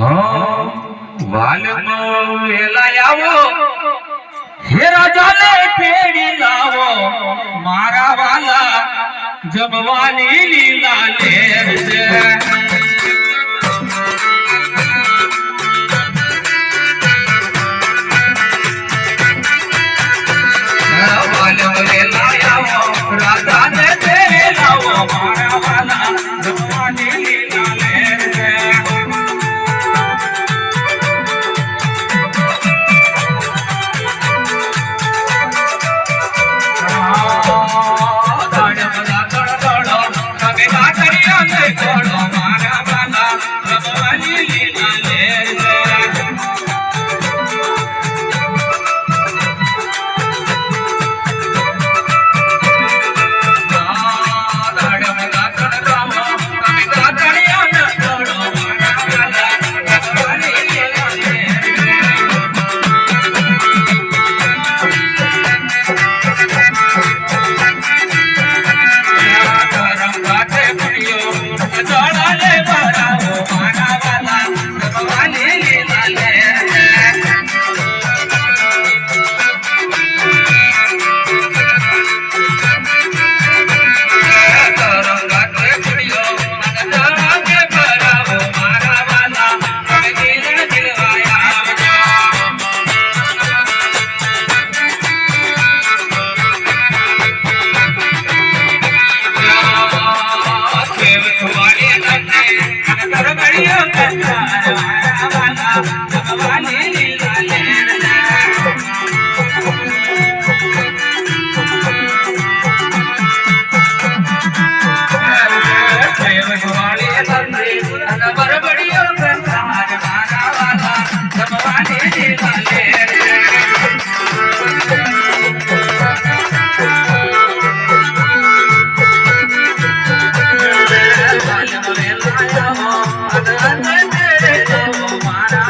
હા વાલનો વેલા આવો હે રાજાને તેડી લાવો મારા વાલા જમવાની લીલા மாறா.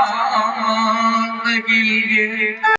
जिंदगी लिए